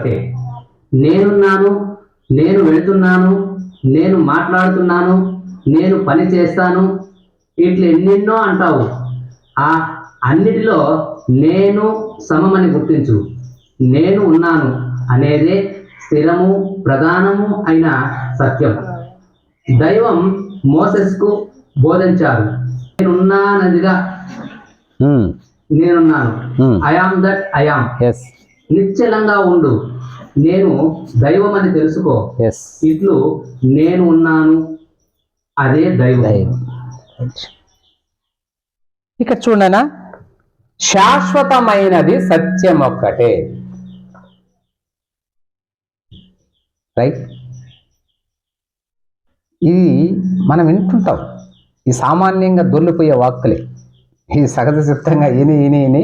ఒకటే నేనున్నాను నేను వెళుతున్నాను నేను మాట్లాడుతున్నాను నేను పని చేస్తాను ఇట్లా ఎన్నెన్నో అంటావు. ఆ అన్నిటిలో నేను సమమని గుర్తించు. నేను ఉన్నాను అనేదే స్థిరము ప్రధానము అయిన సత్యం. దైవం మోసెస్కు బోధించారు నేనున్నానదిగా నేనున్నాను. Hmm. I am that I am yes నిశ్చలంగా ఉండు. నేను దైవం అని తెలుసుకో. ఎస్ ఇట్లు నేను ఉన్నాను. అదే దైవం. దైవం. ఇక చూడనా? శాశ్వతమైనది సత్యం ఒక్కటే రైట్ ఇది మనం వింటుంటాం. ఈ సామాన్యంగా దొల్లిపోయే వాక్కులే. ఈ సహజ సిద్ధంగా ఇని ఇని ఇని.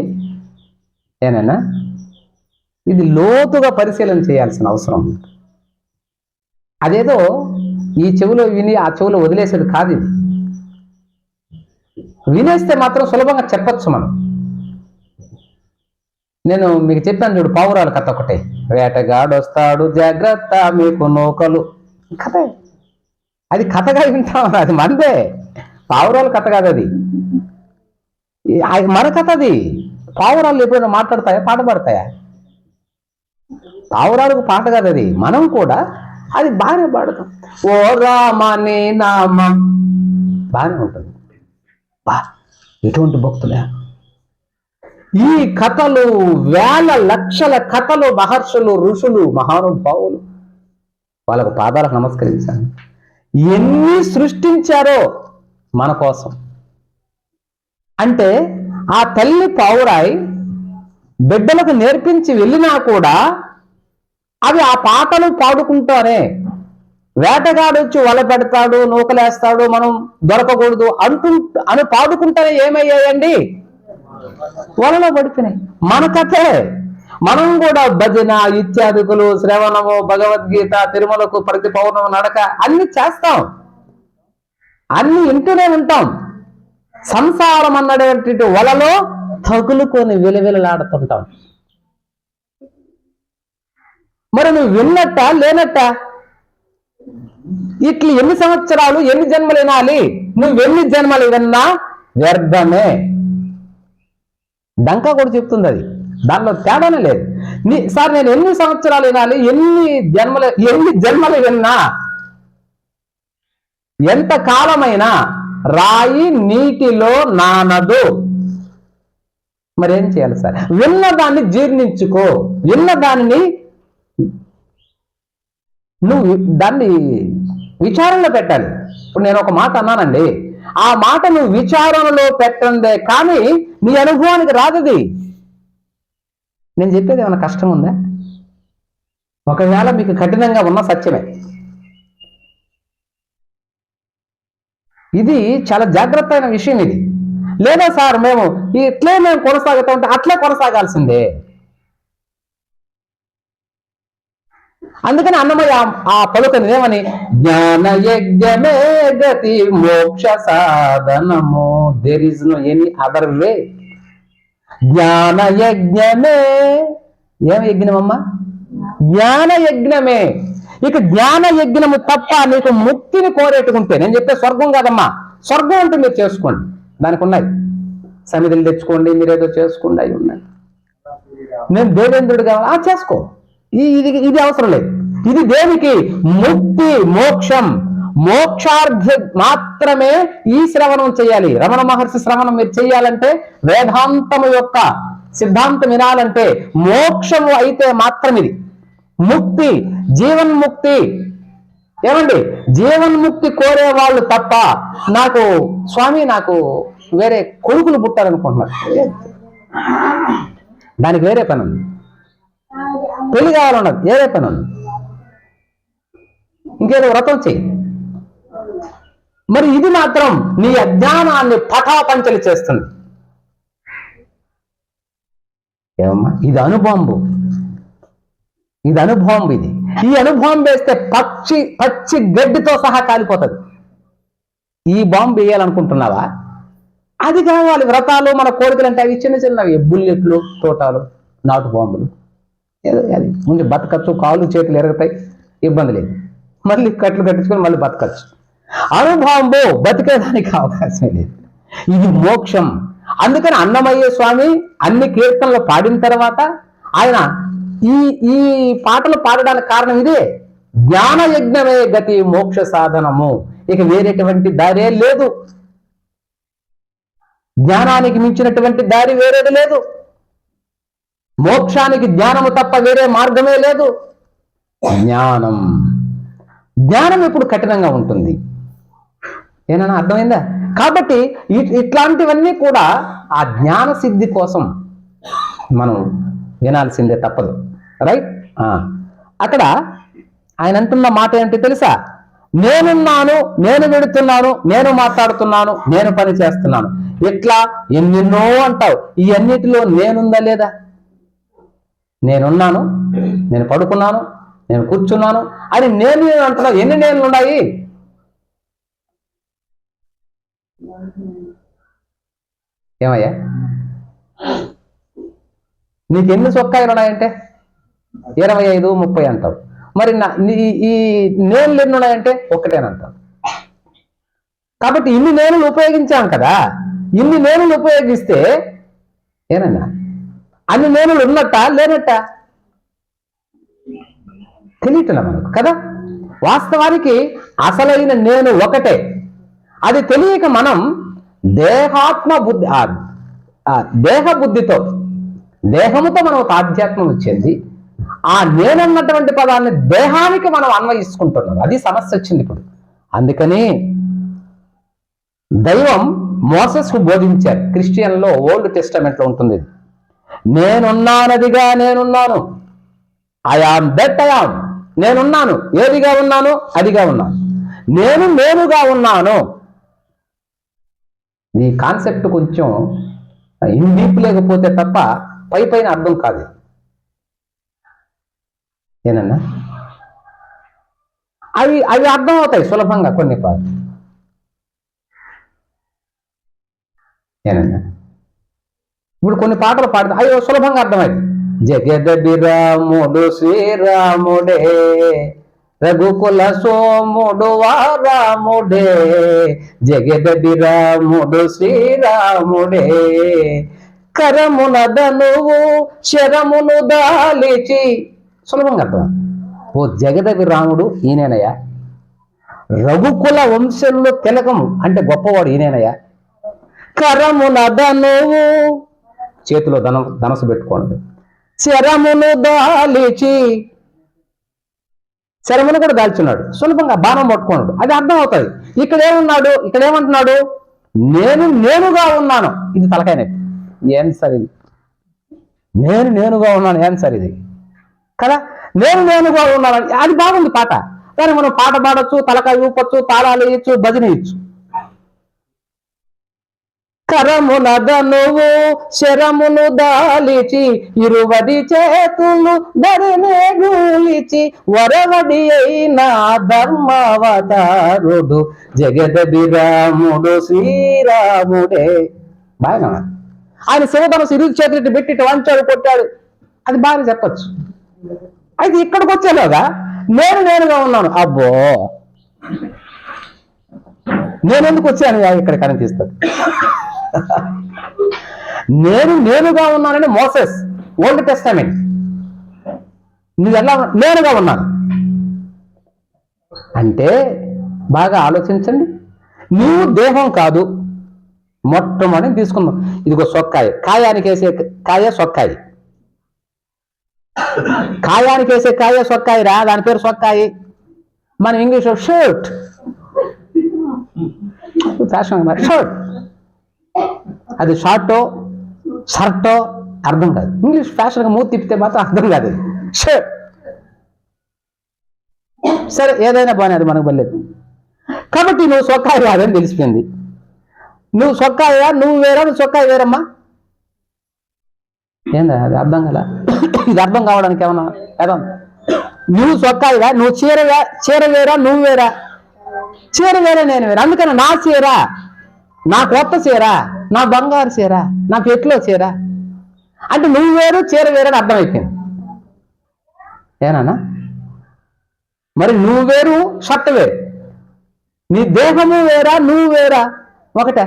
ఏనన్నా? ఇది లోతుగా పరిశీలన చేయాల్సిన అవసరం. ఉంది అదేదో ఈ చెవిలో విని ఆ చెవిలో వదిలేసేది కాదు ఇది. వినేస్తే మాత్రం సులభంగా చెప్పొచ్చు మనం. నేను మీకు చెప్పాను చూడు పావురాలు కథ ఒకటే. వేటగాడొస్తాడు జాగ్రత్త మీకు నూకలు. కథే. అది కథగా వింటాం అది మనదే పావురాలు కథ కాదు అది. మన కథ అది. పావురాలు ఎప్పుడైనా మాట్లాడతాయా పాట పాడతాయా? పావురాలకు పాట కాదు అది. మనం కూడా అది బాగానే పాడతాం. ఓ రామనే నామం. బాగానే ఉంటుంది. బా ఎటువంటి భక్తులే. ఈ కథలు వేల లక్షల కథలు మహర్షులు ఋషులు మహానుభావులు వాళ్ళకు పాదాలకు నమస్కరించాను ఎన్ని సృష్టించారో మన కోసం. అంటే ఆ తల్లి పావురాయి బిడ్డలకు నేర్పించి వెళ్ళినా కూడా అవి ఆ పాటలు పాడుకుంటానే. వేటగాడు వచ్చి వల పెడతాడు నూకలేస్తాడు మనం దొరకకూడదు అంటు అని పాడుకుంటానే ఏమయ్యాయండి? వలలో పడిపోయినాయి. మన కథే. మనం కూడా భజన ఇత్యాదికులు శ్రవణము భగవద్గీత తిరుమలకు ప్రతి పౌర్ణమి నడక అన్ని చేస్తాం. అన్ని ఇంటూనే ఉంటాం. సంసారం అన్నటువంటి వలలో తగులుకొని విలువిలలాడుతుంటాం. మరి నువ్వు విన్నట్ట లేనట్ట? ఇట్లు ఎన్ని సంవత్సరాలు ఎన్ని జన్మలు వినాలి? నువ్వు ఎన్ని జన్మలు విన్నా వ్యర్థమే. డంకా కూడా చెప్తుంది అది. దానిలో తేడానే లేదు. నీ సార్ నేను ఎన్ని సంవత్సరాలు వినాలి ఎన్ని జన్మలు ఎన్ని జన్మలు విన్నా ఎంత కాలమైనా రాయి నీటిలో నానదు. మరేం చేయాలి సార్? విన్న దాన్ని జీర్ణించుకో. విన్న దానిని నువ్వు దాన్ని విచారణలో పెట్టాలి. ఇప్పుడు నేను ఒక మాట అన్నానండి. ఆ మాట నువ్వు విచారణలో పెట్టందే కానీ నీ అనుభవానికి రాదది. నేను చెప్పేది ఏమైనా కష్టం ఉందా? ఒకవేళ మీకు కఠినంగా ఉన్న సత్యమే. ఇది చాలా జాగ్రత్త అయిన విషయం ఇది. లేదా సార్ మేము ఇట్లే మేము కొనసాగుతూ ఉంటే అట్లే కొనసాగాల్సిందే. అందుకని అన్నమయ్య ఆ- పలుకని ఏమని? జ్ఞాన యజ్ఞమే గతి మోక్ష సాధనము. There is no any other way జ్ఞాన యజ్ఞమే ఏం యజ్ఞమమ్మా? జ్ఞాన యజ్ఞమే ఇక జ్ఞాన యజ్ఞము తప్ప నీకు ముక్తిని కోరేట్టుకుంటే నేను చెప్పే స్వర్గం కాదమ్మా. స్వర్గం అంటే మీరు చేసుకోండి. దానికి ఉన్నాయి. సమిధులు తెచ్చుకోండి మీరు ఏదో చేసుకోండి అవి ఉన్నాయి. నేను దేవేంద్రుడు కావాలి? ఆ చేసుకో. ఇది ఇది అవసరం లేదు. ఇది దేనికి? ముక్తి మోక్షం. మోక్షార్థ మాత్రమే ఈ శ్రవణం చేయాలి. రమణ మహర్షి శ్రవణం మీరు చేయాలంటే వేదాంతము యొక్క సిద్ధాంతం వినాలంటే మోక్షము అయితే మాత్రం ఇది ముక్తి జీవన్ముక్తి. ఏమండి? జీవన్ముక్తి కోరే వాళ్ళు తప్ప నాకు స్వామి నాకు వేరే కొడుకులు పుట్టారనుకుంటున్నారు. దానికి వేరే పని ఉంది. పెళ్ళి కావాలన్నది ఏదే పని ఉన్నది ఇంకేదో వ్రతం చేయి మరి ఇది మాత్రం నీ అజ్ఞానాన్ని పటాపంచలి చేస్తుంది. ఏమమ్మా? ఇది అనుబాంబు ఇది అనుభవం ఇది. ఈ అనుభవం వేస్తే పచ్చి పచ్చి గడ్డితో సహా కాలిపోతుంది. ఈ బాంబు వేయాలనుకుంటున్నావా? అది కావాలి. వ్రతాలు మన కోరికలు అంటే అవి చిన్న చిన్నవి. బుల్లెట్లు తోటాలు నాటు బాంబులు. ఏదో అది. ముందు బతకచ్చు కాళ్ళు చేతులు ఎరగతాయి ఇబ్బంది లేదు. మళ్ళీ కట్లు కట్టించుకొని మళ్ళీ బతకచ్చు. అనుభవం బో బతికేదానికి అవకాశం లేదు. ఇది మోక్షం. అందుకని అన్నమయ్య స్వామి అన్ని కీర్తనలు పాడిన తర్వాత ఆయన ఈ ఈ పాటలు పాడడానికి కారణం ఇదే. జ్ఞాన యజ్ఞమే గతి మోక్ష సాధనము. ఇక వేరేటువంటి దారే లేదు. జ్ఞానానికి మించినటువంటి దారి వేరేది లేదు. మోక్షానికి జ్ఞానము తప్ప వేరే మార్గమే లేదు. జ్ఞానం. జ్ఞానం ఎప్పుడు కఠినంగా ఉంటుంది? ఏనన్నా అర్థమైందా? కాబట్టి ఇట్లాంటివన్నీ కూడా ఆ జ్ఞాన సిద్ధి కోసం మనం వినాల్సిందే తప్పదు. రైట్? అక్కడ ఆయన అంటున్న మాట ఏంటి తెలుసా? నేనున్నాను నేను వెడుతున్నాను నేను మాట్లాడుతున్నాను నేను పని చేస్తున్నాను. ఇట్లా ఎన్నెన్నో అంటావు. ఈ అన్నిటిలో నేనుందా లేదా? నేనున్నాను నేను పడుకున్నాను నేను కూర్చున్నాను. అని నేను నేను అంటున్నావు. ఎన్ని నేనులు ఉన్నాయి? ఏమయ్యా? నీకు ఎన్ని చొక్కాయలు ఉన్నాయంటే? ఇరవై ఐదు ముప్పై అంటావు. మరి నా ఈ నేనులు ఎన్ని ఉన్నాయంటే? ఒక్కటేనంటావు కాబట్టి ఇన్ని నేనులు ఉపయోగించాం కదా. ఇన్ని నేనులు ఉపయోగిస్తే ఏనన్నా అన్ని నేనులు ఉన్నట్ట? లేనట్ట? తెలియట్లే మనకు కదా? వాస్తవానికి అసలైన నేను ఒకటే. అది తెలియక మనం దేహాత్మ బుద్ధి దేహ బుద్ధితో దేహముతో మనం ఒక ఆధ్యాత్మం చెంది ఆ నేనన్నటువంటి పదాన్ని దేహానికి మనం అన్వయించుకుంటున్నాం అది సమస్య వచ్చింది ఇప్పుడు. అందుకని దైవం మోసస్కు బోధించారు. క్రిస్టియన్లో ఓల్డ్ టెస్టమెంట్లో ఉంటుంది ఇది. నేనున్నానదిగా నేనున్నాను. ఐఆమ్ దట్ ఐఆమ్ నేనున్నాను. ఏదిగా ఉన్నాను? అదిగా ఉన్నాను. నేను నేనుగా ఉన్నాను. ఈ కాన్సెప్ట్ కొంచెం ఇన్ డీప్ లేకపోతే తప్ప పై పైన అర్థం కాదు. ఏనన్నా? అవి అవి అర్థం అవుతాయి సులభంగా కొన్ని పాలు ఏనన్నా? ఇప్పుడు కొన్ని పాటలు పాడితే అయ్యో సులభంగా అర్థమైంది. జగద బిరాముడు శ్రీరాముడే రఘుకుల సోముడు వారాముడే జగద బిరాముడు శ్రీరాముడే. కరమున ధనువు శరమును దాలిచి సులభంగా అర్థం ఓ జగదవి రాముడు ఈయనేనయ్యా. రఘుకుల వంశంలో తిలకము అంటే గొప్పవాడు ఈయనేనయ్యా. కరమున ధనువు చేతిలో ధన ధనసు పెట్టుకోండి. శరమును దాలిచి శరమును కూడా దాల్చున్నాడు. సులభంగా బాణం పట్టుకున్నాడు. అది అర్థం అవుతుంది. ఇక్కడ ఏమున్నాడు ఇక్కడ ఏమంటున్నాడు నేను నేనుగా ఉన్నాను. ఇది తలకాయ నొప్పి. ఇది? నేను నేనుగా ఉన్నాను. ఏం ఇది? కదా? నేను నేనుగా ఉన్నాను. అది బాగుంది పాట. కానీ మనం పాట పాడొచ్చు తలకాయ చూపొచ్చు తాళాలు వేయచ్చు భజన ఇచ్చు కరమున ధనువు శరమును దాలిచి ఇరువది చేతులు దరినే గూలిచి వరవడి అయిన ధర్మావతారుడు జగదబి రాముడు శ్రీరాముడే బాగా ఆయన శివధనసు ఇరుగు చేతులు పెట్టి ఇటు వంచాడు కొట్టాడు. అది బాగా చెప్పచ్చు. అయితే ఇక్కడికి వచ్చేలోగా నేను నేనుగా ఉన్నాను. అబ్బో! నేను ఎందుకు వచ్చాను? ఇక్కడ కనిపిస్తుంది. నేను నేనుగా ఉన్నానని మోసెస్ ఓల్డ్ టెస్టమెంట్. నువ్వు ఎలా నేనుగా ఉన్నాను. అంటే బాగా ఆలోచించండి. నువ్వు దేహం కాదు. మొట్టమొదటి తీసుకుందాం. ఇదిగో సొక్కాయ. కాయానికి వేసే కాయ సొక్కాయి. కాయానికి వేసే కాయ సొక్కాయి రా దాని పేరు సొక్కాయి. మన ఇంగ్లీష్లో షర్ట్. Fashion shirt. అది షార్టో షర్టో అర్థం కాదు. ఇంగ్లీష్ ఫ్యాషన్గా మూతి తిప్పితే మాత్రం అర్థం కాదు. షర్ట్ సరే ఏదైనా బాగానే అది మనకు బలేదు కాబట్టి నువ్వు సొక్కాయి కాదని తెలిసిపోయింది. నువ్వు సొక్కాయా నువ్వు వేరా నువ్వు సొక్కాయి వేరమ్మా? ఏందా అది అర్థం కదా ఇది అర్థం కావడానికి ఏమన్నా ఏదో నువ్వు సొక్కాయిరా నువ్వు చీరగా చీర వేరా నువ్వు వేరా? చీర వేరే నేను వేరా. అందుకని నా చీరా నా కొత్త చీర నా బంగారు చీర నా పెట్లో చీర. అంటే నువ్వు వేరు చీర వేరు అని అర్థమైపోయింది. ఏనానా మరి నువ్వు వేరు షర్ట్ వేరు. నీ దేహము వేరా నువ్వు వేరా? ఒకటే.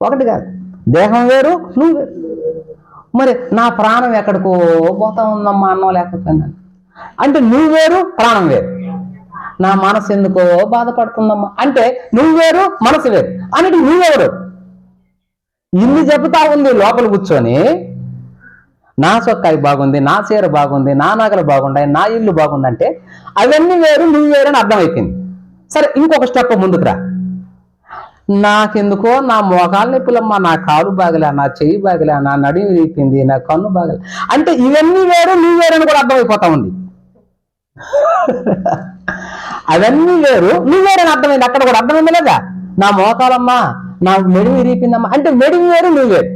ఒకటి కాదు. దేహం వేరు నువ్వు వేరు. మరి నా ప్రాణం ఎక్కడికో పోతా ఉందమ్మా అన్నం లేకపోయిందని అంటే నువ్వు వేరు ప్రాణం వేరు. నా మనసు ఎందుకో బాధపడుతుందమ్మా. అంటే నువ్వు వేరు మనసు వేరు. అన్నట్టు నువ్వెవరు ఇన్ని చెబుతా ఉంది లోపల కూర్చొని నా సొక్కాయి బాగుంది నా చీర బాగుంది నా నగలు బాగున్నాయి నా ఇల్లు బాగుందంటే అవన్నీ వేరు నువ్వు వేరు అని అర్థమైపోయింది. సరే ఇంకొక స్టెప్ ముందుకురా నాకెందుకో నా మోకాలు నొప్పులమ్మా నా కాలు బాగలే నా చెయ్యి బాగలే నా నడుము విరిగిపోయింది నా కన్ను బాగలే. అంటే ఇవన్నీ వేరు నువ్వు వేరు అని కూడా అర్థమైపోతా ఉంది. అవన్నీ వేరు. నువ్వు వేరు అని అర్థమైంది? అక్కడ కూడా అర్థమైంది లేదా? నా మోకాలమ్మా నా మెడివి విరిగిపోయిందమ్మా. అంటే మెడుగు వేరు నువ్వు వేరు.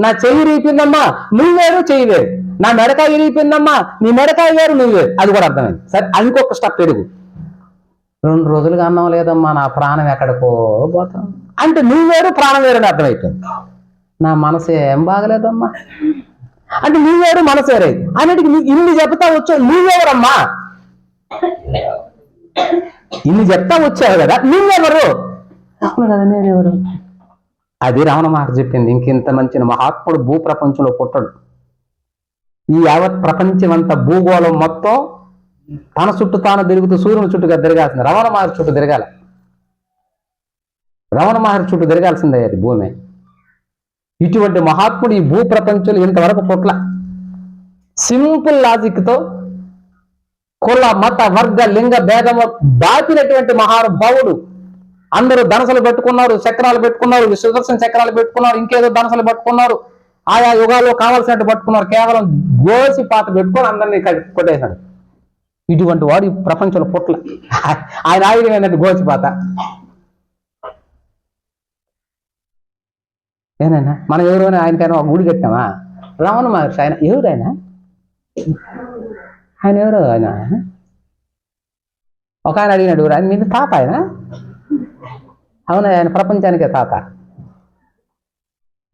నా చెయ్యి విరిగిపోయిందమ్మా నువ్వు వేరు చెయ్యి వేరు. నా మెడకాయ ఇరిగిపోయిందమ్మా నీ మెడకాయ వేరు నువ్వు వేరు. అది కూడా అర్థమైంది. సరే ఇంకొక స్టెప్ పెరుగు. రెండు రోజులుగా అన్నం లేదమ్మా నా ప్రాణం ఎక్కడికో పోతాం అంటే నువ్వు వేరు ప్రాణం వేరు అని అర్థమైపోయింది. నా మనసు ఏం బాగలేదమ్మా. అంటే నువ్వేరు వేరు మనసు వేరే అన్నిటికీ ఇన్ని చెప్తా వచ్చావు నువ్వేవరమ్మా ఇన్ని చెప్తా వచ్చావు కదా నువ్వెవరు నేనెవరు అది రమణ మహర్షి చెప్పింది ఇంకింత మంచి మహాత్ముడు భూ ప్రపంచంలో పుట్టడు. ఈ యావత్ ప్రపంచం అంతా భూగోళం మొత్తం తన చుట్టూ తాను తిరుగుతూ సూర్యుని చుట్టూగా తిరగాల్సింది రమణ మహర్షి చుట్టూ తిరగాల. రమణ మహర్షి చుట్టూ తిరగాల్సిందే అది భూమి. ఇటువంటి మహాత్ముడు ఈ భూ ప్రపంచంలో ఇంతవరకు పుట్ల సింపుల్ లాజిక్తో కుల మత వర్గ లింగ భేదము దాపినటువంటి మహానుభావుడు. అందరూ ధనసలు పెట్టుకున్నారు చక్రాలు పెట్టుకున్నారు సుదర్శన చక్రాలు పెట్టుకున్నారు ఇంకేదో ధనసలు పట్టుకున్నారు. ఆయా యుగాల్లో కావాల్సినట్టు పట్టుకున్నారు. కేవలం గోసి పాత పెట్టుకొని అందరినీ కొట్టేశాడు. ఇటువంటి వాడు ప్రపంచంలో పుట్ల ఆయన ఆయుధం ఏంటంటే గోసి పాత. ఏనైనా? మనం ఎవరైనా ఆయనకైనా ఒక గుడి కట్టామా రావణ మహర్షి ఆయన ఎవరైనా ఆయన ఎవరు ఆయన ఒక ఆయన అడిగినాడు ఆయన మీద తాత ఆయన అవునా ఆయన ప్రపంచానికే తాత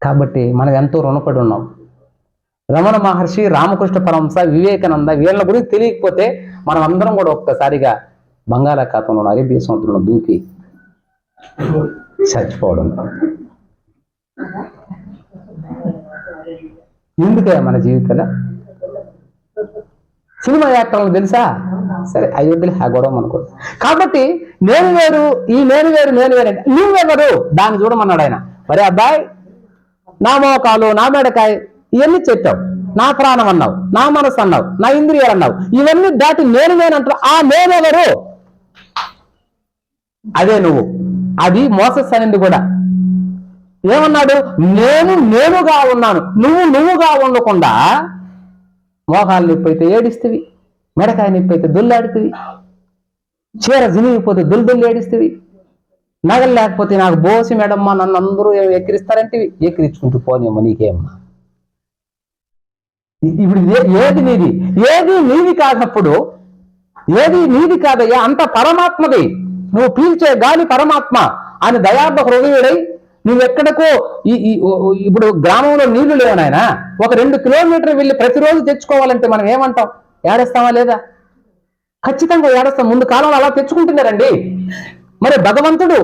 కాబట్టి మనం ఎంతో రుణపడి ఉన్నాం రమణ మహర్షి రామకృష్ణ పరమహంస వివేకానంద వీళ్ళ గురించి తెలియకపోతే మనం అందరం కూడా ఒక్కసారిగా బంగాళాఖాతంలో అరేబియా సముద్రంలో దూకి చచ్చిపోవడం. ఎందుకే మన జీవితంలో? సినిమా యాక్టర్లు తెలుసా? సరే అయోధ్యలు ఆ గొడవ మనకు. కాబట్టి నేను వేరు ఈ నేను వేరు నేను వేరు అంటే నువ్వెవరు? దాన్ని చూడమన్నాడు ఆయన. మరి అబ్బాయి నా మోకాలు నా మెడకాయ ఇవన్నీ చెప్పావు. నా ప్రాణం అన్నావు నా మనసు అన్నావు నా ఇంద్రియాలు అన్నావు. ఇవన్నీ దాటి నేను నేనంటావు ఆ నేనెవరు? అదే నువ్వు. అది మోసస్ అనేది కూడా. ఏమన్నాడు? నేను నేనుగా ఉన్నాను. నువ్వు నువ్వుగా ఉండకుండా మోకాలు నొప్పి అయితే మెడకాయ నొప్పి అయితే దుల్లాడుతుంది చీర జినిగిపోతే దుల్ ఏడిస్తుంది నగలు లేకపోతే నాకు బోసి మేడమ్మా నన్ను అందరూ ఏం ఎక్కిరిస్తారంటే ఎక్కిరించుకుంటూ పోనేమో నీకేమ్మా ఇప్పుడు ఏది నీది? ఏది నీది కాదప్పుడు ఏది నీది కాదయ్యా అంత పరమాత్మది. నువ్వు పీల్చే గాలి పరమాత్మ. అని దయార్థ హృదయుడై నువ్వెక్కడికో ఈ ఇప్పుడు గ్రామంలో నీళ్ళు లేవు నాయన. ఒక రెండు కిలోమీటర్ వెళ్ళి ప్రతిరోజు తెచ్చుకోవాలంటే మనం ఏమంటాం? ఏడేస్తామా లేదా? ఖచ్చితంగా ఏడేస్తాం. ముందు కాలంలో అలా తెచ్చుకుంటున్నారండి. మరి భగవంతుడు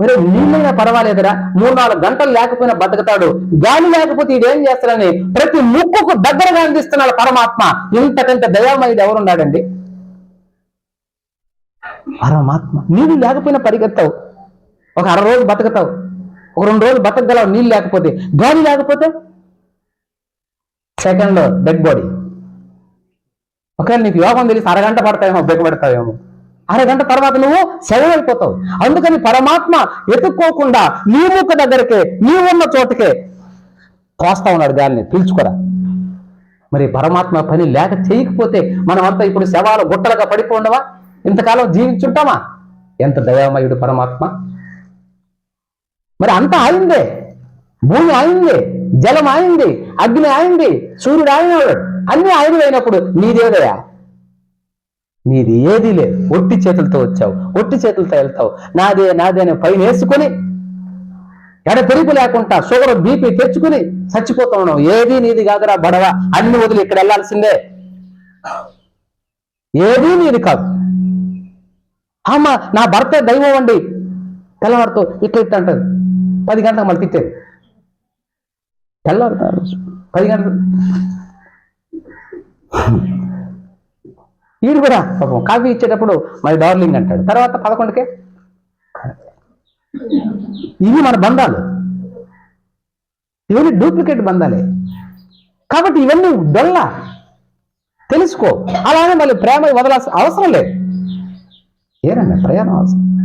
మరి నీళ్ళైనా పర్వాలేదురా. మూడు నాలుగు గంటలు లేకపోయినా బతుకుతాడు. గాలి లేకపోతే ఈడేం చేస్తాడని ప్రతి ముక్కుకు దగ్గరగా అందిస్తున్నాడు పరమాత్మ. ఇంతకంటే దయామయుడు ఎవరున్నాడండి? పరమాత్మ. నీళ్ళు లేకపోయినా పరిగెత్తావు. ఒక అర రోజు బతుకుతావు. ఒక రెండు రోజులు బతకగలవు? నీళ్ళు లేకపోతే. గాలి లేకపోతే? సెకండ్ డెడ్ బాడీ ఒకవేళ నీకు యోగం తెలిసి అరగంట పడతాయేమో బెగ్గబెడతావేమో అరగంట తర్వాత నువ్వు శవం అయిపోతావు అందుకని పరమాత్మ ఎత్తుక్కోకుండా నీ ముక్క దగ్గరకే నీ ఉన్న చోటుకే కోస్తా ఉన్నాడు గాలిని పీల్చుకోరా. మరి పరమాత్మ పని లేక చేయకపోతే మనమంతా ఇప్పుడు శవాలు గుట్టలుగా పడిపోండవా? ఇంతకాలం జీవించుంటామా? ఎంత దయామయుడు పరమాత్మ. మరి అంతా ఆయిందే భూమి ఆయిందే జలం ఆయింది అగ్ని ఆయింది సూర్యుడు ఆయనవాడు అన్ని ఆయనవైనప్పుడు నీదేదయా నీది ఏది లేదు. ఒట్టి చేతులతో వచ్చావు ఒట్టి చేతులతో వెళ్తావు. నాదే నాదే అని పైన వేసుకొని ఎడ పెరుగు లేకుండా షుగర్ బీపీ తెచ్చుకుని చచ్చిపోతా ఉన్నావు. ఏది నీది కాదురా బడవ. అన్ని వదిలి ఇక్కడ వెళ్ళాల్సిందే. ఏదీ నీది కాదు. అమ్మ నా భర్త దైవం అండి. తెల్లవారితో ఇట్లా ఇట్లా అంటది. పది గంటలకు మళ్ళీ తిట్టేది తెల్లవారుతారు పది గంటలు ఈడు కూడా పాపం కాఫీ ఇచ్చేటప్పుడు మై డార్లింగ్ అంటాడు. తర్వాత పదకొండుకే. ఇవి మన బంధాలు. ఇవన్నీ డూప్లికేట్ బంధాలే. కాబట్టి ఇవన్నీ డొల్ల. తెలుసుకో. అలానే మళ్ళీ ప్రేమ వదలాల్సిన అవసరం లేదు. ఏనండి ప్రయాణం అవసరం.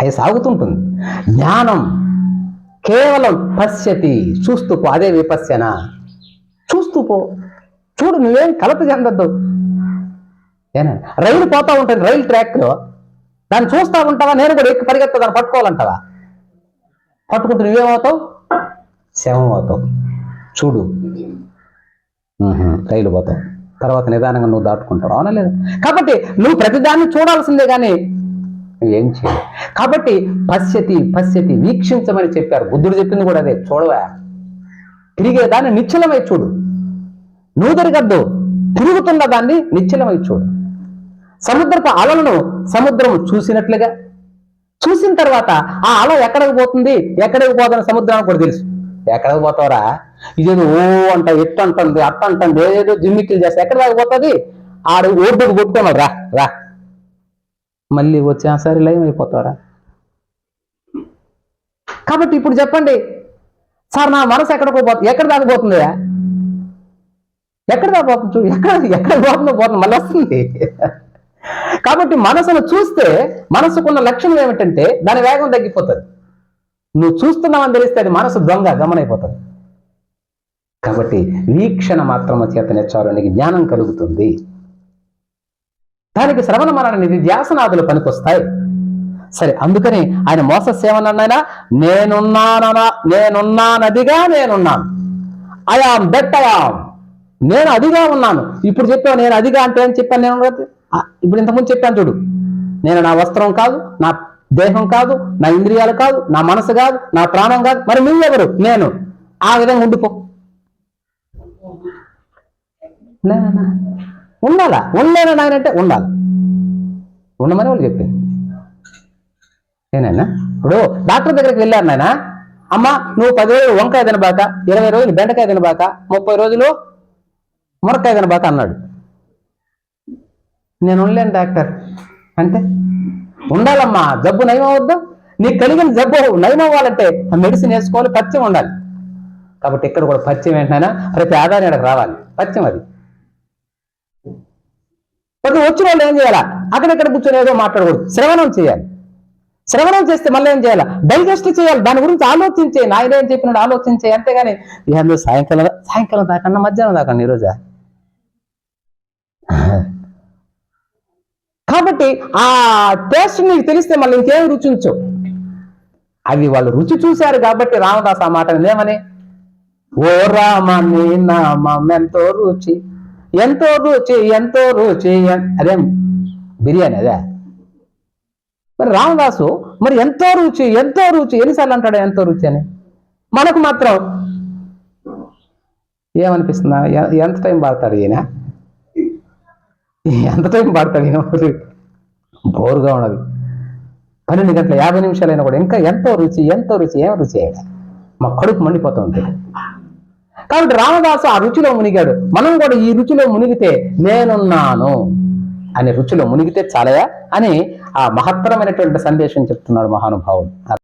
అది సాగుతుంటుంది. జ్ఞానం కేవలం పశ్యతి చూస్తూ పో అదే విపశ్యన. చూస్తూ పో. చూడు నువ్వేం కలత చెందద్దు. ఏనా? రైలు పోతా ఉంటుంది రైలు ట్రాక్లో. దాన్ని చూస్తా ఉంటావా? నేను కూడా ఎక్కి పరిగెత్తా దాన్ని పట్టుకోవాలంటావా? పట్టుకుంటే నువ్వేమవుతావు? శవం అవుతావు చూడు రైలు పోతావు. తర్వాత నిదానంగా నువ్వు దాటుకుంటావు. అవునా లేదా? కాబట్టి నువ్వు ప్రతిదాన్ని చూడాల్సిందే కానీ ఏం చేయవు కాబట్టి పశ్యతి పశ్యతి వీక్షించమని చెప్పారు. బుద్ధుడు చెప్పింది కూడా అదే. చూడవా? తిరిగే దాన్ని నిశ్చలమై చూడు. నువ్వు తిరగద్దు తిరుగుతున్న దాన్ని నిశ్చలమై చూడు. సముద్రపు అలలను సముద్రం చూసినట్లుగా. చూసిన తర్వాత ఆ అల ఎక్కడికి పోతుంది? ఎక్కడికి పోతుంది సముద్రానికి కూడా తెలుసు. ఎక్కడికి పోతావరా? ఇదేదో ఓ అంట ఎట్టు అంటుంది అట్ట అంటుంది ఏదేదో జిమ్మిక్కులు చేస్తే ఎక్కడ దాకా పోతుంది? ఆడు ఓడ్డుకు కొట్టుకున్నాడు. రా రా. మళ్ళీ వచ్చేసారి లయం సరే అయిపోతారా కాబట్టి ఇప్పుడు చెప్పండి. సార్ నా మనసు ఎక్కడికో పోతుంది ఎక్కడ దాకా పోతుంది? ఎక్కడ దాకా పోతుంది? ఎక్కడ ఎక్కడ పోతుందో పోతుంది మళ్ళీ వస్తుంది. కాబట్టి మనసును చూస్తే మనసుకున్న లక్షణం ఏమిటంటే దాని వేగం తగ్గిపోతుంది. నువ్వు చూస్తున్నావని తెలిస్తే అది మనసు దొంగ గమనైపోతుంది. కాబట్టి వీక్షణ మాత్రము చేత నేర్చారు జ్ఞానం కలుగుతుంది. దానికి శ్రవణ మరణ నిధి ధ్యాసనాదులు పనికొస్తాయి. సరే అందుకని ఆయన మోసస్ సేవనన్నైనా నేనున్నానన నేనున్నానదిగా నేనున్నాను. ఐఆమ్ దట్ ఐఆమ్ నేను అదిగా ఉన్నాను. ఇప్పుడు చెప్పావు నేను అదిగా అంటే ఏం చెప్పాను నేను ఇప్పుడు ఇంతకుముందు చెప్పాను చూడు. నేను నా వస్త్రం కాదు నా దేహం కాదు నా ఇంద్రియాలు కాదు నా మనసు కాదు నా ప్రాణం కాదు. మరి నువ్వెవరు? నేను. ఆ విధంగా ఉండిపో. ఉండాలా? ఉండలేనా నాయన అంటే ఉండాలి. ఉండమని వాళ్ళు చెప్పింది ఏనాయనా? ఇప్పుడు డాక్టర్ దగ్గరికి వెళ్ళారు నాయన. అమ్మ నువ్వు పది రోజులు వంకాయ తినబాక ఇరవై రోజులు బెండకాయ తినబాక ముప్పై రోజులు మునక్కాయ తినబాక అన్నాడు. నేను ఉండలేను డాక్టర్. అంటే? ఉండాలమ్మా జబ్బు నయమవద్దు. నీకు కలిగిన జబ్బు నయమవ్వాలంటే ఆ మెడిసిన్ వేసుకోవాలి పచ్చం ఉండాలి. కాబట్టి ఇక్కడ కూడా పచ్చం ఏంటైనా ప్రతి ఆధారం ఇక్కడికి రావాలి. పచ్చం అది. ఇప్పుడు వచ్చిన వాళ్ళు ఏం చేయాలా? అక్కడెక్కడ కూర్చొని ఏదో మాట్లాడకూడదు. శ్రవణం చేయాలి. శ్రవణం చేస్తే మళ్ళీ ఏం చేయాలి? డైజెస్ట్ చేయాలి. దాని గురించి ఆలోచించే నాయన ఏం చెప్పినాడు? ఆలోచించే అంతేగాని ఏందో సాయంకాలం సాయంకాలం దాకన్నా మధ్యాహ్నం దాకన్నా ఈరోజా? కాబట్టి ఆ టేస్ట్ నీకు తెలిస్తే మళ్ళీ ఇంకేం రుచించు అవి వాళ్ళు రుచి చూశారు కాబట్టి రామదాస్ ఆ మాట ఏమని ఓ రామ నీ నామం ఎంతో రుచి. ఎంతో రుచి ఎంతో రుచి అదేం బిర్యానీ అదే. మరి రామదాసు మరి ఎంతో రుచి ఎంతో రుచి ఎన్నిసార్లు అంటాడు ఎంతో రుచి అని? మనకు మాత్రం ఏమనిపిస్తుందా? ఎంత టైం పడతాడు ఈయన? ఎంత టైం పడతాడు ఈయన? బోరుగా ఉన్నది. పన్నెండు గంటల యాభై నిమిషాలైనా కూడా ఇంకా ఎంతో రుచి ఎంతో రుచి ఏం రుచి అయ్యాడు మా కడుపు మండిపోతూ ఉంటాడు కాబట్టి రామదాసు ఆ రుచిలో మునిగాడు. మనం కూడా ఈ రుచిలో మునిగితే నేనున్నాను అనే రుచిలో మునిగితే చాలయా అని ఆ మహత్తరమైనటువంటి సందేశం చెప్తున్నాడు మహానుభావుడు.